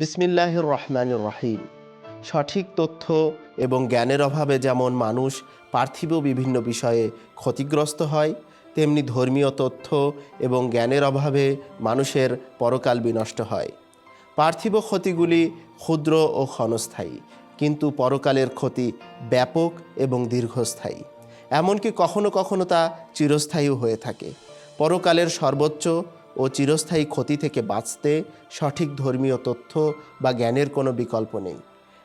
বিসমিল্লাহির রহমানির রহিম। সঠিক তথ্য এবং জ্ঞানের অভাবে যেমন মানুষ পার্থিব বিভিন্ন বিষয়ে ক্ষতিগ্রস্ত হয়, তেমনি ধর্মীয় তথ্য এবং জ্ঞানের অভাবে মানুষের পরকাল বিনষ্ট হয়। পার্থিব ক্ষতিগুলি ক্ষুদ্র ও ক্ষণস্থায়ী, কিন্তু পরকালের ক্ষতি ব্যাপক এবং দীর্ঘস্থায়ী। এমনকি কখনো কখনো তা চিরস্থায়ীও হয়ে থাকে। পরকালের সর্বোচ্চ ও চিরস্থায়ী ক্ষতি থেকে বাঁচতে সঠিক ধর্মীয় তথ্য বা জ্ঞানের কোনো বিকল্প নেই।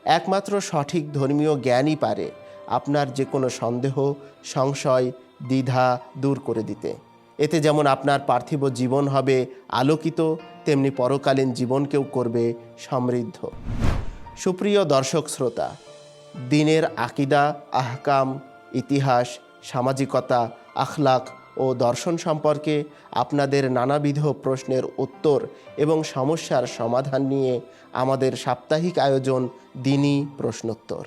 একমাত্র সঠিক ধর্মীয় জ্ঞানই পারে আপনার যে কোনো সন্দেহ, সংশয়, দ্বিধা দূর করে দিতে। এতে যেমন আপনার পার্থিব জীবন হবে আলোকিত, তেমনি পরকালীন জীবনকেও করবে সমৃদ্ধ। সুপ্রিয় দর্শক শ্রোতা, দিনের আকিদা, আহকাম, ইতিহাস, সামাজিকতা, আখলাক ও দর্শন সম্পর্কে আপনাদের নানাবিধ প্রশ্নের উত্তর এবং সমস্যার সমাধান নিয়ে আমাদের সাপ্তাহিক আয়োজন দিনই প্রশ্নোত্তর,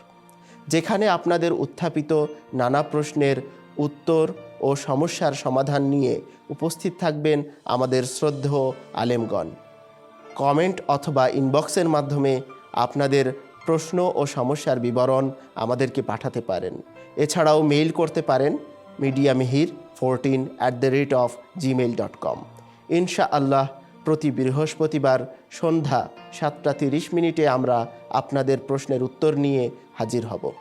যেখানে আপনাদের উত্থাপিত নানা প্রশ্নের উত্তর ও সমস্যার সমাধান নিয়ে উপস্থিত থাকবেন আমাদের শ্রদ্ধেয় আলেমগণ। কমেন্ট অথবা ইনবক্সের মাধ্যমে আপনাদের প্রশ্ন ও সমস্যার বিবরণ আমাদেরকে পাঠাতে পারেন। এছাড়াও মেইল করতে পারেন media Mihir fourteen at the rate of Gmail dot com ইনশা আল্লাহ প্রতি বৃহস্পতিবার সন্ধ্যা সাতটা তিরিশ মিনিটে আমরা আপনাদের প্রশ্নের উত্তর নিয়ে হাজির হব।